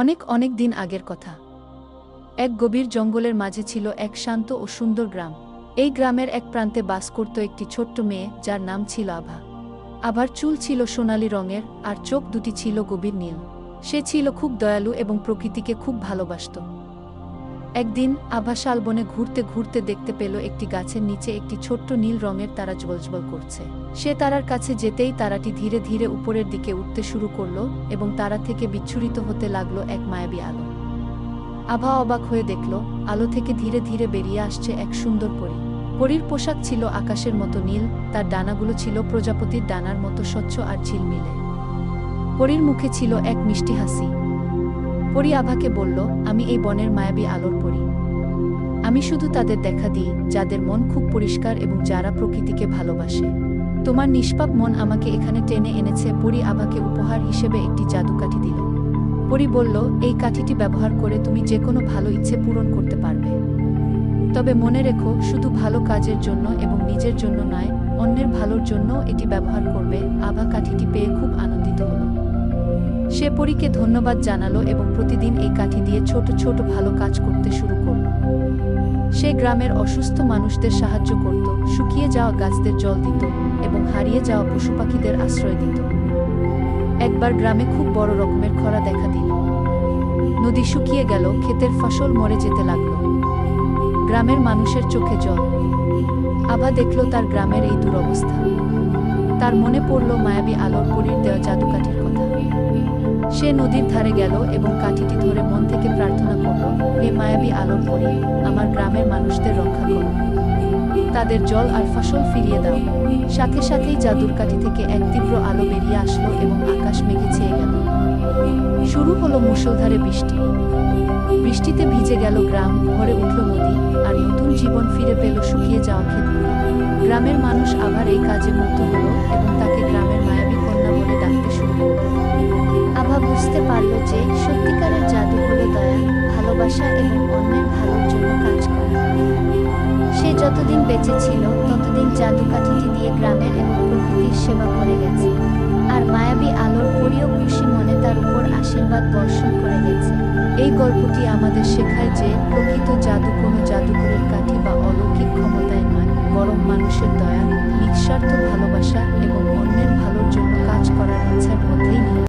অনেক অনেক দিন আগের কথা। এক গভীর জঙ্গলের মাঝে ছিল এক শান্ত ও সুন্দর গ্রাম। এই গ্রামের এক প্রান্তে বাস করত একটি ছোট্ট মেয়ে, যার নাম ছিল আভা। আভার চুল ছিল সোনালি রঙের আর চোখ দুটি ছিল গভীর নীল। সে ছিল খুব দয়ালু এবং প্রকৃতিকে খুব ভালোবাসত। একদিন আভা শালবনে ঘুরতে ঘুরতে দেখতে পেল একটি গাছের নিচে একটি ছোট্ট নীল রঙের তারা জ্বলজ্বল করছে। সে তারার কাছে যেতেই তারাটি ধীরে ধীরে উপরের দিকে উঠতে শুরু করল এবং তারা থেকে বিচ্ছুরিত হতে লাগল এক মায়াবী আলো। আভা অবাক হয়ে দেখল, আলো থেকে ধীরে ধীরে বেরিয়ে আসছে এক সুন্দর পরী। পরীর পোশাক ছিল আকাশের মতো নীল, তার ডানাগুলো ছিল প্রজাপতির ডানার মতো স্বচ্ছ আর ঝিলমিলে। পরীর মুখে ছিল এক মিষ্টি হাসি। পরী আভাকে বলল, আমি এই বনের মায়াবী আলোর পরি। আমি শুধু তাদের দেখা দিই, যাদের মন খুব পরিষ্কার এবং যারা প্রকৃতিকে ভালোবাসে। তোমার নিষ্পাপ মন আমাকে এখানে টেনে এনেছে, পরী আভাকে উপহার হিসেবে একটি জাদুকাঠি দিল। পরী বলল, এই কাঠিটি ব্যবহার করে তুমি যে কোনো ভালো ইচ্ছে পূরণ করতে পারবে। তবে মনে রেখো, শুধু ভালো কাজের জন্য এবং নিজের জন্য নয়, অন্যের ভালোর জন্য এটি ব্যবহার করবে। আভা কাঠিটি পেয়ে পরীকে ধন্যবাদ জানালো এবং প্রতিদিন এই কাঠি দিয়ে ছোট ছোট ভালো কাজ করতে শুরু করল। সে গ্রামের অসুস্থ মানুষদের সাহায্য করত, শুকিয়ে যাওয়া গাছদের জল দিত এবং হারিয়ে যাওয়া পশু পাখিদের আশ্রয় দিত। একবার গ্রামে খুব বড় রকমের খরা দেখা দিল। নদী শুকিয়ে গেল, ক্ষেতের ফসল মরে যেতে লাগল। গ্রামের মানুষের চোখে জল। আভা দেখল তার গ্রামের এই দুরবস্থা। তার মনে পড়ল মায়াবী আলোর পরীর দেওয়া জাদুকাঠির সে নদীর ধারে গেল এবং কাঠিটি ধরে মন থেকে প্রার্থনা করল এ মায়াবী আলোর পরী, আমার গ্রামের মানুষদের রক্ষা করো। তাদের জল আর ফসল ফিরিয়ে দাও। সাথে সাথেই জাদুর কাঠি থেকে এক তীব্র আলো বেরিয়ে আসলো এবং আকাশ মেঘে ছেয়ে গেল। শুরু হলো মুষলধারে বৃষ্টি। বৃষ্টিতে ভিজে গেল গ্রাম, ভরে উঠল নদী, আর নতুন জীবন ফিরে পেল শুকিয়ে যাওয়া ক্ষেতগুলো। গ্রামের মানুষ আবার এই কাজে মুগ্ধ হলো এবং তাকে গ্রামের মায়াবী কন্যা বলে ডাকতে শুরু করল। ভালোবাসা এবং অন্যের ভালোর জন্য কাজ করা। সে যতদিন বেঁচে ছিল, ততদিন জাদু কাঠিটি দিয়ে গ্রামের এবং প্রকৃতির সেবা করে গেছে। আর মায়াবী আলোর পরিও খুশি মনে তার উপর আশীর্বাদ বর্ষণ করে গেছে। এই গল্পটি আমাদের শেখায় যে প্রকৃত জাদু কোনো জাদুকরের কাঠি বা অলৌকিক ক্ষমতায় নয়, বরং মানুষের দয়া, নিঃস্বার্থ ভালোবাসা এবং অন্যের ভালোর জন্য কাজ করার ইচ্ছার মধ্যেই নিহিত